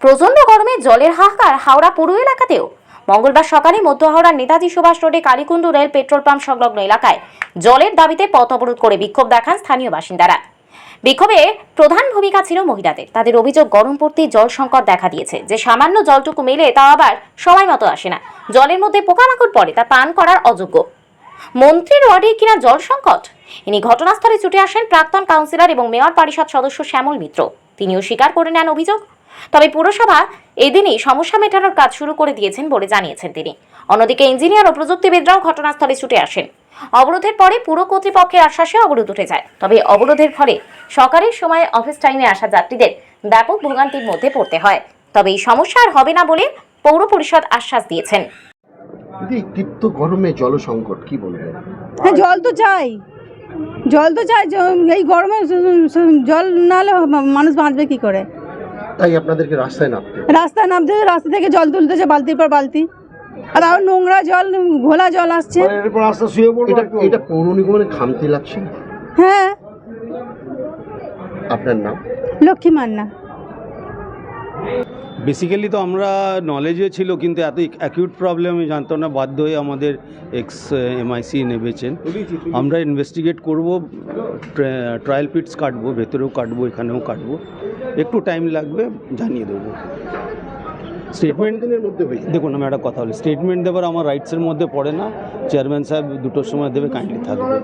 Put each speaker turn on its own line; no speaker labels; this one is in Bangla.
প্রচণ্ড গরমে জলের হাহাকার হাওড়া পুরু এলাকাতেও। মঙ্গলবার সকালে মধ্য হাওড়ার নেতাজি সুভাষ রোডে কালীকুণ্ডু রেল পেট্রোল পাম্প সংলগ্ন এলাকায় জলের দাবিতে পথ অবরোধ করে বিক্ষোভ দেখান স্থানীয় বাসিন্দারা। বিক্ষোভে প্রধান ভূমিকা ছিল মহিলাদের। তাদের অভিযোগ গরম পড়তে জল সংকট দেখা দিয়েছে। যে সামান্য জলটুকু মেলে তা আবার সময় মতো আসে না। জলের মধ্যে পোকামাকড় পড়ে, তা পান করার অযোগ্য। মন্ত্রীর ওয়ার্ডে কিনা জল সংকট? ইনি ঘটনাস্থলে ছুটে আসেন প্রাক্তন কাউন্সিলর এবং মেয়র পরিষদ সদস্য শ্যামল মিত্র। তিনিও স্বীকার করে নেন অভিযোগ। তবে পুরসভা এদিনই সমস্যা মেটানোর কাজ শুরু করে দিয়েছেন বলে জানিয়েছেন তিনি। অন্যদিকে ইঞ্জিনিয়ার ও প্রযুক্তিবিদরাও ঘটনাস্থলে ছুটে আসেন। অবরোধের পরে পুরো কর্তৃপক্ষের আশ্বাসে অবরোধ উঠে যায়। তবে অবরোধের ফলে সকালের সময় অফিস টাইমে আসা যাত্রীদের ব্যাপক ভোগান্তির মধ্যে পড়তে হয়। তবে এই সমস্যা আর হবে না বলে পৌর পরিষদ আশ্বাস দিয়েছেন।
তীব্র গরমে জল সংকট কি বলবেন?
হ্যাঁ জল তো চাই। জল তো চাই এই গরমে জল না হলে মানুষ বাঁচবে কি করে?
তাই আপনাদেরকে রাস্তায় নামতে
রাস্তায় নামতে রাস্তা থেকে জল তুলতেছে বালতির পর বালতি। আর আরও নোংরা জল ঘোলা জল আসছে।
এটা এটা পৌর খামতি লাগছে?
হ্যাঁ।
আপনার নাম?
লক্ষ্মী মান্না।
বেসিক্যালি তো আমরা নলেজে ছিল কিন্তু এত অ্যাকিউট প্রবলেম আমি জানতাম না বাধ্য হয়ে আমাদের এক্স এমআইসি নেমেছেন। আমরা ইনভেস্টিগেট করব ট্রায়াল পিটস কাটবো ভেতরেও কাটবো এখানেও কাটবো। একটু টাইম লাগবে জানিয়ে দেবো। স্টেটমেন্ট
দিনের মধ্যে
দেখুন আমি একটা কথা বলি। স্টেটমেন্ট দেবার আমার রাইটসের মধ্যে পড়ে না। চেয়ারম্যান সাহেব দুটোর সময় দেবে কাইন্ডলি থাকবে।